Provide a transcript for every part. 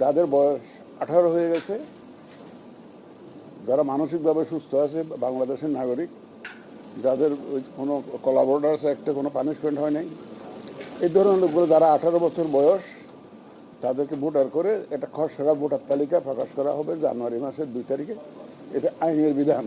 যাদের বয়স আঠারো হয়ে গেছে, যারা মানসিকভাবে সুস্থ আছে, বাংলাদেশের নাগরিক, যাদের কোনো কলাবোর্ডার্স একটা কোনো পানিশমেন্ট হয় নাই, এই ধরনের লোকগুলো যারা আঠারো বছর বয়স, তাদেরকে ভোটার করে একটা খসড়া ভোটার তালিকা প্রকাশ করা হবে জানুয়ারি মাসের দুই তারিখে। এটা আইনের বিধান।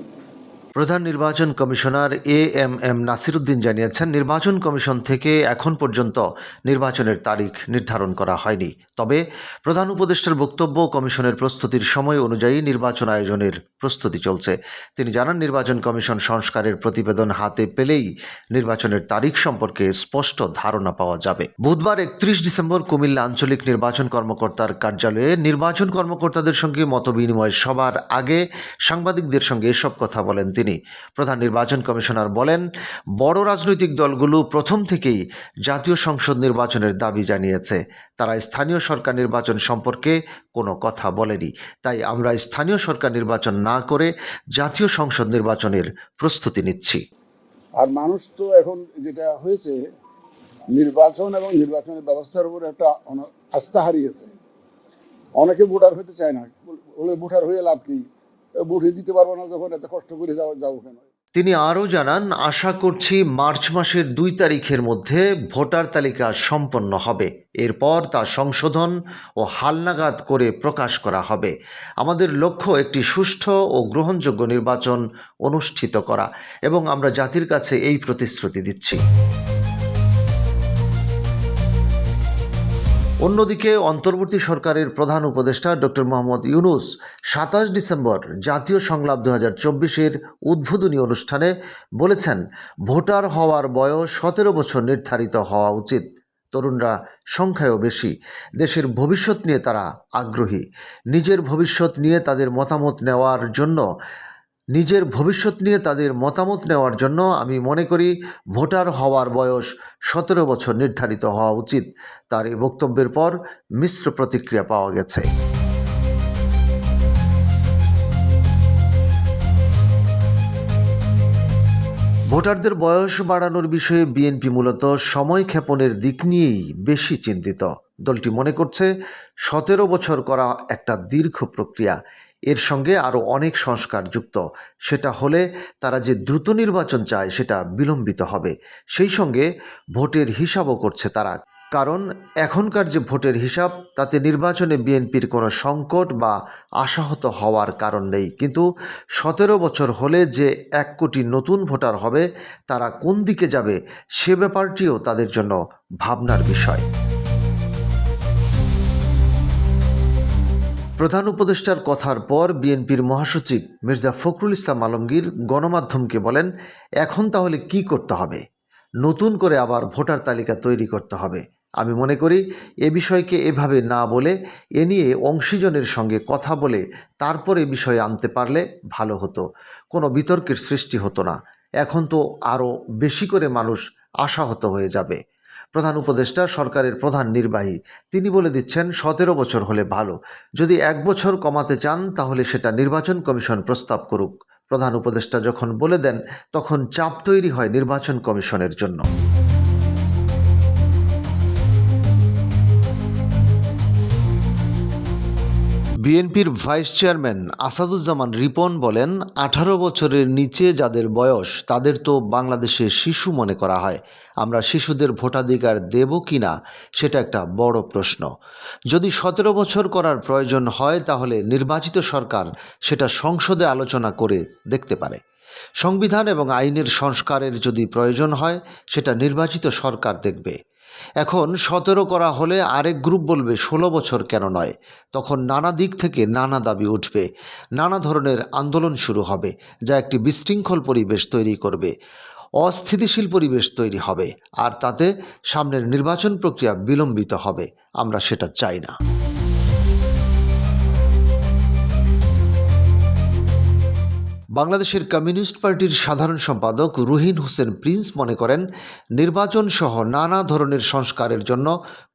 প্রধান নির্বাচন commissioner A M M Nasiruddin জানিয়েছেন, নির্বাচন কমিশন থেকে এখন পর্যন্ত নির্বাচনের তারিখ নির্ধারণ করা হয়নি। তবে প্রধান উপদেষ্টার বক্তব্য কমিশনের প্রস্তুতির সময় অনুযায়ী নির্বাচন আয়োজনের প্রস্তুতি চলছে। তিনি জানান, নির্বাচন কমিশন সংস্কারের প্রতিবেদন হাতে পেলেই নির্বাচনের তারিখ সম্পর্কে স্পষ্ট ধারণা পাওয়া যাবে। বুধবার একত্রিশ ডিসেম্বর কুমিল্লা আঞ্চলিক নির্বাচন কর্মকর্তার কার্যালয়ে নির্বাচন কর্মকর্তাদের সঙ্গে মতবিনিময় সবার আগে সাংবাদিকদের সঙ্গে এসব কথা বলেন তিনি। প্রধান নির্বাচন কমিশনার বলেন, বড় রাজনৈতিক দলগুলো প্রথম থেকেই জাতীয় সংসদ নির্বাচনের দাবি জানিয়েছে। তারা স্থানীয় সরকার নির্বাচন সম্পর্কে কোনো কথা বলেনি। তাই আমরা স্থানীয় সরকার নির্বাচন না করে জাতীয় সংসদ নির্বাচনের প্রস্তুতি নিচ্ছি। আর মানুষ তো এখন যেটা হয়েছে, নির্বাচন এবং নির্বাচনের ব্যবস্থার উপর একটা আস্থা হারিয়েছে। অনেকে ভোটার হতে চায় না ভোটার হয়ে লাভ কি? দিতে পারব না যখন, এত কষ্ট করে যাওয়া যাব কেন? তিনি আরও জানান, আশা করছি মার্চ মাসের দুই তারিখের মধ্যে ভোটার তালিকা সম্পন্ন হবে। এরপর তা সংশোধন ও হালনাগাদ করে প্রকাশ করা হবে। আমাদের লক্ষ্য একটি সুষ্ঠু ও গ্রহণযোগ্য নির্বাচন অনুষ্ঠিত করা এবং আমরা জাতির কাছে এই প্রতিশ্রুতি দিচ্ছি। অন্যদিকে অন্তর্বর্তী সরকারের প্রধান উপদেষ্টা ডক্টর মোহাম্মদ ইউনুস সাতাশ ডিসেম্বর জাতীয় সংলাপ দু হাজার চব্বিশের উদ্বোধনী অনুষ্ঠানে বলেছেন, ভোটার হওয়ার বয়স সতেরো বছর নির্ধারিত হওয়া উচিত। তরুণরা সংখ্যায়ও বেশি। দেশের ভবিষ্যৎ নিয়ে তারা আগ্রহী। নিজের ভবিষ্যৎ নিয়ে তাদের মতামত নেওয়ার জন্য নিজের ভবিষ্যৎ নিয়ে তাদের মতামত নেওয়ার জন্য আমি মনে করি ভোটার হওয়ার বয়স সতেরো বছর নির্ধারিত হওয়া উচিত। তার এই বক্তব্যের পর মিশ্র প্রতিক্রিয়া পাওয়া গেছে। ভোটারদের বয়স বাড়ানোর বিষয়ে বিএনপি মূলত সময় ক্ষেপণের দিক নিয়েই বেশি চিন্তিত। দলটি মনে করছে, সতেরো বছর করা একটা দীর্ঘ প্রক্রিয়া। এর সঙ্গে আরও অনেক সংস্কার যুক্ত। সেটা হলে তারা যে দ্রুত নির্বাচন চায়, সেটা বিলম্বিত হবে। সেই সঙ্গে ভোটের হিসাবও করছে তারা। কারণ এখনকার যে ভোটের হিসাব, তাতে নির্বাচনে বিএনপির কোনো সংকট বা আশাহত হওয়ার কারণ নেই। কিন্তু সতেরো বছর হলে যে এক কোটি নতুন ভোটার হবে, তারা কোন দিকে যাবে, সে ব্যাপারটিও তাদের জন্য ভাবনার বিষয়। প্রধান উপদেষ্টার কথার পর বিএনপির মহাসচিব মির্জা ফখরুল ইসলাম আলমগীর গণমাধ্যমকে বলেন, এখন তাহলে কি করতে হবে? নতুন করে আবার ভোটার তালিকা তৈরি করতে হবে। আমি মনে করি, এ বিষয়কে এভাবে না বলে, এ নিয়ে অংশীজনের সঙ্গে কথা বলে তারপর এ বিষয়ে আনতে পারলে ভালো হতো। কোনো বিতর্কের সৃষ্টি হতো না। এখন তো আরও বেশি করে মানুষ আশাহত হয়ে যাবে। প্রধান উপদেষ্টা, সরকারের প্রধান নির্বাহী। তিনি বলে দিচ্ছেন, সতেরো বছর হলে ভালো। যদি এক বছর কমাতে চান, তাহলে সেটা নির্বাচন কমিশন প্রস্তাব করুক। প্রধান উপদেষ্টা যখন বলে দেন, তখন চাপ তৈরি হয় নির্বাচন কমিশনের জন্য। বিএনপির ভাইস চেয়ারম্যান আসাদুজ্জামান রিপন বলেন, আঠারো বছরের নিচে যাদের বয়স, তাদের তো বাংলাদেশে শিশু মনে করা হয়। আমরা শিশুদের ভোটাধিকার দেব কি না, সেটা একটা বড় প্রশ্ন। যদি সতেরো বছর করার প্রয়োজন হয়, তাহলে নির্বাচিত সরকার সেটা সংসদে আলোচনা করে দেখতে পারে। সংবিধান এবং আইনের সংস্কারের যদি প্রয়োজন হয়, সেটা নির্বাচিত সরকার দেখবে। এখন সতেরো করা হলে আরেক গ্রুপ বলবে ষোলো বছর কেন নয়। তখন নানা দিক থেকে নানা দাবি উঠবে। নানা ধরনের আন্দোলন শুরু হবে, যা একটি বিশৃঙ্খল পরিবেশ তৈরি করবে। অস্থিতিশীল পরিবেশ তৈরি হবে, আর তাতে সামনের নির্বাচন প্রক্রিয়া বিলম্বিত হবে। আমরা সেটা চাই না। বাংলাদেশের কমিউনিস্ট পার্টির সাধারণ সম্পাদক রুহিন হোসেন প্রিন্স মনে করেন, নির্বাচন সহ নানা ধরনের সংস্কারের জন্য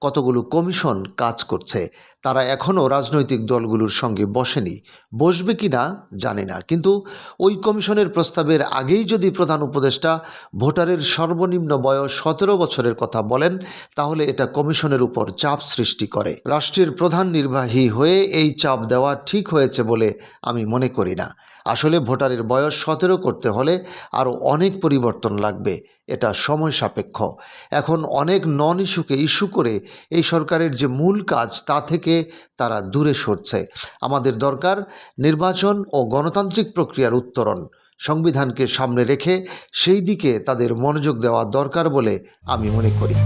কতগুলো কমিশন কাজ করছে, তারা এখনও রাজনৈতিক দলগুলোর সঙ্গে বসেনি, বসবে কি না জানি না। কিন্তু ওই কমিশনের প্রস্তাবের আগেই যদি প্রধান উপদেষ্টা ভোটারের সর্বনিম্ন বয়স সতেরো বছরের কথা বলেন, তাহলে এটা কমিশনের উপর চাপ সৃষ্টি করে। রাষ্ট্রের প্রধান নির্বাহী হয়ে এই চাপ দেওয়া ঠিক হয়েছে বলে আমি মনে করি না। আসলে ভোটারের বয়স সতেরো করতে হলে আরও অনেক পরিবর্তন লাগবে, এটা সময় সাপেক্ষ। এখন অনেক নন ইস্যুকে ইস্যু করে এই সরকারের যে মূল কাজ তা থেকে তারা দূরে সরছে। আমাদের দরকার নির্বাচন ও গণতান্ত্রিক প্রক্রিয়ার উত্তরণ। সংবিধানকে সামনে রেখে সেই দিকে তাদের মনোযোগ দেওয়া দরকার বলে আমি মনে করি।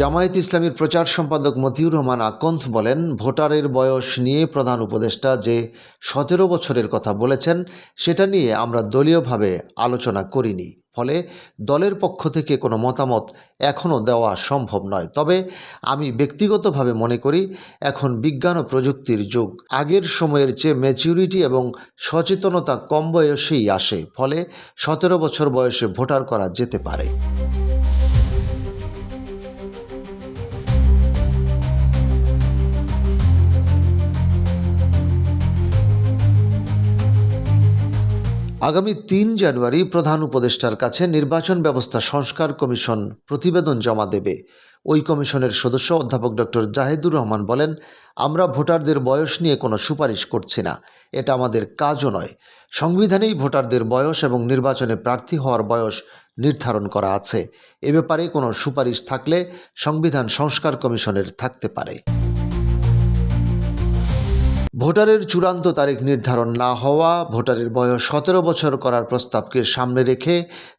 জামায়াত ইসলামীর প্রচার সম্পাদক মতিউর রহমান আকন্থ বলেন, ভোটারের বয়স নিয়ে প্রধান উপদেষ্টা যে সতেরো বছরের কথা বলেছেন, সেটা নিয়ে আমরা দলীয়ভাবে আলোচনা করিনি। ফলে দলের পক্ষ থেকে কোনো মতামত এখনও দেওয়া সম্ভব নয়। তবে আমি ব্যক্তিগতভাবে মনে করি, এখন বিজ্ঞান ও প্রযুক্তির যুগ। আগের সময়ের চেয়ে ম্যাচিউরিটি এবং সচেতনতা কম বয়সেই আসে। ফলে সতেরো বছর বয়সে ভোটার করা যেতে পারে। আগামী তিন জানুয়ারি প্রধান উপদেষ্টার কাছে নির্বাচন ব্যবস্থা সংস্কার কমিশন প্রতিবেদন জমা দেবে। ওই কমিশনের সদস্য অধ্যাপক ডক্টর জাহেদুর রহমান বলেন, আমরা ভোটারদের বয়স নিয়ে কোনো সুপারিশ করছি না। এটা আমাদের কাজও নয়। সংবিধানেই ভোটারদের বয়স এবং নির্বাচনে প্রার্থী হওয়ার বয়স নির্ধারণ করা আছে। এ ব্যাপারে কোনো সুপারিশ থাকলে সংবিধান সংস্কার কমিশনের থাকতে পারে। ভোটারের চূড়ান্ত তারিখ নির্ধারণ না হওয়া, ভোটারের বয়স সতেরো বছর করার প্রস্তাবকে সামনে রেখে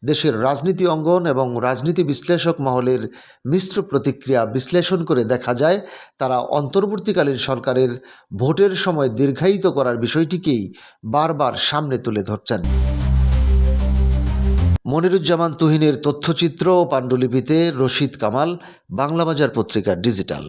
দেশের রাজনীতি অঙ্গন এবং রাজনীতি বিশ্লেষক মহলের মিশ্র প্রতিক্রিয়া বিশ্লেষণ করে দেখা যায়, তারা অন্তর্বর্তীকালীন সরকারের ভোটের সময় দীর্ঘায়িত করার বিষয়টিকেই বারবার সামনে তুলে ধরছেন। মনিরুজ্জামান তুহিনের তথ্যচিত্র ও পাণ্ডুলিপিতে রশিদ কামাল, বাংলাবাজার পত্রিকা ডিজিটাল।